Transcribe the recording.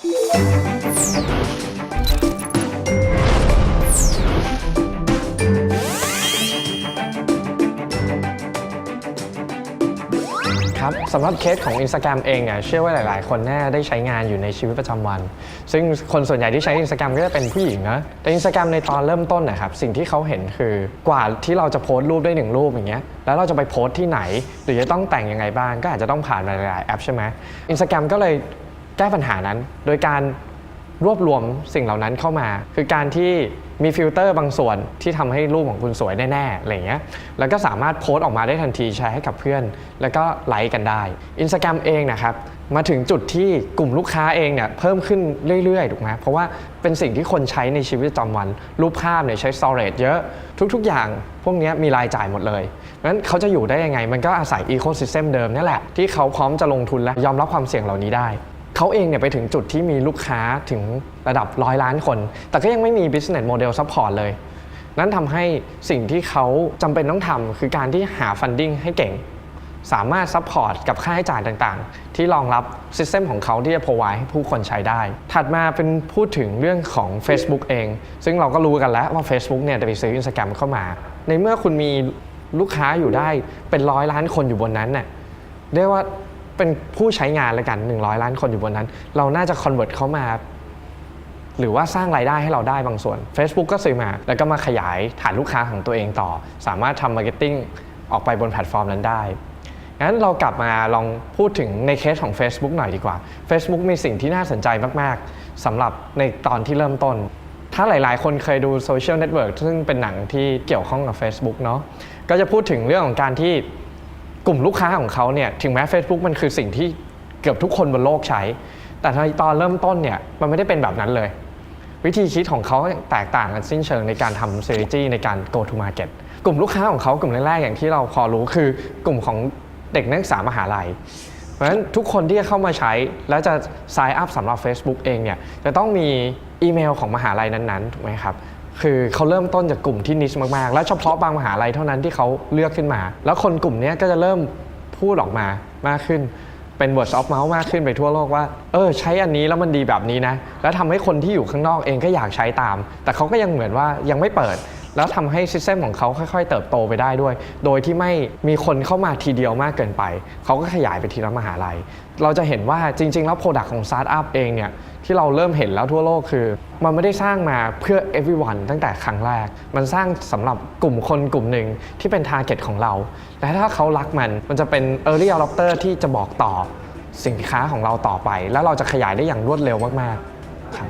ครับสำหรับเคสของ Instagram เองเนี่ยเชื่อว่าหลาย ๆ คนน่าได้ใช้งานอยู่ในชีวิตประจำวัน ซึ่งคนส่วนใหญ่ที่ใช้ Instagram ก็จะเป็นผู้หญิงนะแต่ Instagram ในตอนเริ่มต้นนะครับสิ่งที่เขาเห็นคือกว่าที่เราจะโพสต์รูปได้หนึ่งรูปอย่างเงี้ยแล้วเราจะไปโพสต์ที่ไหน หรือจะต้องแต่งยังไงบ้างก็อาจจะต้องผ่านหลาย ๆ แอปใช่ไหม Instagram ก็เลย แก้ปัญหานั้น โดยการรวบรวมสิ่งเหล่านั้นเข้ามา คือการที่มีฟิลเตอร์บางส่วนที่ทำให้รูปของคุณสวยแน่ๆอะไรเงี้ยแล้วก็สามารถโพสต์ออกมาได้ทันทีแชร์ให้กับเพื่อน แล้วก็ไลค์กันได้ Instagram เองนะครับ มาถึงจุดที่กลุ่มลูกค้าเองเนี่ยเพิ่มขึ้นเรื่อยๆถูกไหมเพราะว่าเป็นสิ่งที่คนใช้ในชีวิตประจำวัน รูปภาพเนี่ยใช้ storage เยอะ ทุกๆ อย่างพวกนี้มีรายจ่ายหมดเลยนั้นเขาจะอยู่ได้ยังไง มันก็อาศัย ecosystem เดิมนี่แหละที่เขาพร้อมจะลงทุนและยอมรับความเสี่ยงเหล่านี้ได้ เขาเองเนี่ยไปถึงจุดที่มีลูกค้าถึงระดับร้อยล้านคน แต่ก็ยังไม่มี business model support เลย นั่นทำให้สิ่งที่เขาจำเป็นต้องทำคือการที่หา funding ให้เก่ง สามารถซัพพอร์ตกับค่าใช้จ่ายต่างๆ ที่รองรับ System ของเขาที่จะ provide ให้ผู้คนใช้ได้ ถัดมาเป็นพูดถึงเรื่องของ Facebook เอง ซึ่งเราก็รู้กันแล้วว่า Facebook เนี่ยจะไปซื้อ Instagram เข้ามา ในเมื่อคุณมีลูกค้าอยู่ได้เป็นร้อยล้านคนอยู่บนนั้นน่ะเรียกว่า เป็นผู้ใช้งานล้วกัน 100 ล้านคนอยู่บนนั้น เราน่าจะ convert เขามา หรือว่าสร้างรายได้ให้เราได้บางส่วน Facebook ก็ซื้อมา แล้วก็มาขยายฐานลูกค้าของตัวเองต่อ สามารถทำมาร์เก็ตติ้งออกไปบนแพลตฟอร์มนั้นได้งั้นเรากลับมาลองพูดถึงในเคสของ Facebook หน่อยดีกว่า Facebook มีสิ่งที่น่าสนใจมาก ๆสำหรับในตอนที่เริ่มต้น ถ้าหลาย ๆ คนเคยดูโซเชียลเน็ตเวิร์กซึ่งเป็นหนังที่เกี่ยวข้องกับ Facebook เนาะก็จะพูดถึงเรื่องของการที่ กลุ่มลูกค้าของเขาเนี่ยถึงแม้ Facebook มันคือสิ่งที่เกือบทุกคนบนโลกใช้ แต่ตอนเริ่มต้นเนี่ยมันไม่ได้เป็นแบบนั้นเลย วิธีคิดของเขาแตกต่างกันสิ้นเชิงในการทำ strategy ในการ go to market กลุ่มลูกค้าของเขากลุ่มแรกๆอย่างที่เราพอรู้คือกลุ่มของเด็กนักศึกษามหาลัยเพราะฉะนั้นทุกคนที่จะเข้ามาใช้ แล้วจะ sign up สำหรับ Facebook เองเนี่ยจะต้องมีอีเมลของมหาลัยนั้นๆถูกไหมครับ คือเขาเริ่มต้นจากกลุ่มที่นิชมากๆ และเฉพาะบางมหาลัยเท่านั้นที่เขาเลือกขึ้นมา แล้วคนกลุ่มนี้ก็จะเริ่มพูดออกมามากขึ้นเป็น word of mouth มากขึ้นไปทั่วโลกว่า เออ ใช้อันนี้แล้วมันดีแบบนี้นะ แล้วทำให้คนที่อยู่ข้างนอกเองก็อยากใช้ตาม แต่เขาก็ยังเหมือนว่ายังไม่เปิด แล้วทำให้ซิสเต็มของเขาค่อยๆ เติบโตไปได้ด้วย โดยที่ไม่มีคนเข้ามาทีเดียวมากเกินไป เขาก็ขยายไปทีละมหาลัย เราจะเห็นว่าจริง ๆ แล้วโปรดักต์ของสตาร์ทอัพเองเนี่ยที่เราเริ่มเห็นแล้วทั่วโลกคือ มันไม่ได้สร้างมาเพื่อ everyone ตั้งแต่ครั้งแรก มันสร้างสำหรับกลุ่มคนกลุ่มหนึ่งที่เป็น target ของเรา และถ้าเขารักมันมันจะเป็น early adopter ที่จะบอกต่อสินค้าของเราต่อไป แล้วเราจะขยายได้อย่างรวดเร็วมากๆครับ